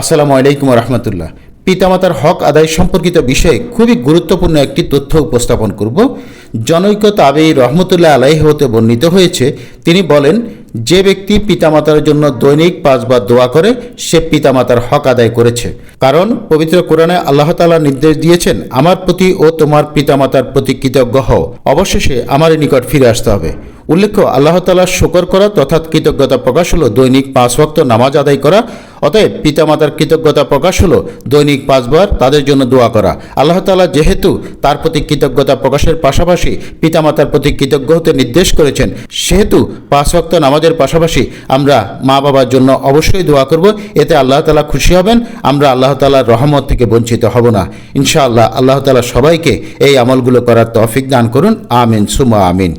আসসালামু আলাইকুম রহমতুল্লাহ পিতামাতার হক আদায় সম্পর্কিত বিষয়ে খুবই গুরুত্বপূর্ণ একটি তথ্য উপস্থাপন করব। জনৈক তাবেই রহমতুল্লাহ আলাইহ হতে বর্ণিত হয়েছে, তিনি বলেন, যে ব্যক্তি পিতামাতার জন্য দৈনিক পাঁচবার দোয়া করে, সে পিতামাতার হক আদায় করেছে। কারণ, পবিত্র কোরআনে আল্লাহ তাআলা নির্দেশ দিয়েছেন, আমার প্রতি ও তোমার পিতামাতার প্রতি কৃতজ্ঞ হও। অবশেষে আমার নিকট ফিরে আসতে হবে। উল্লেখ্য, আল্লাহ তালার শকর করা তথা কৃতজ্ঞতা প্রকাশ হলো দৈনিক পাঁচ ওয়াক্ত নামাজ আদায় করা অতএব পিতামাতার কৃতজ্ঞতা প্রকাশ হলো দৈনিক পাঁচবার তাদের জন্য দোয়া করা। আল্লাহ তালা যেহেতু তার প্রতি কৃতজ্ঞতা প্রকাশের পাশাপাশি পিতামাতার প্রতি কৃতজ্ঞ হতে নির্দেশ করেছেন, সেহেতু পাঁচ ওয়াক্ত নামাজের পাশাপাশি আমরা মা বাবার জন্য অবশ্যই দোয়া করব। এতে আল্লাহ তালা খুশি হবেন, আমরা আল্লাহ তালার রহমত থেকে বঞ্চিত হব না। ইনশাআল্লাহ আল্লাহ তালা সবাইকে এই আমলগুলো করার তৌফিক দান করুন। আমিন সুমা আমিন।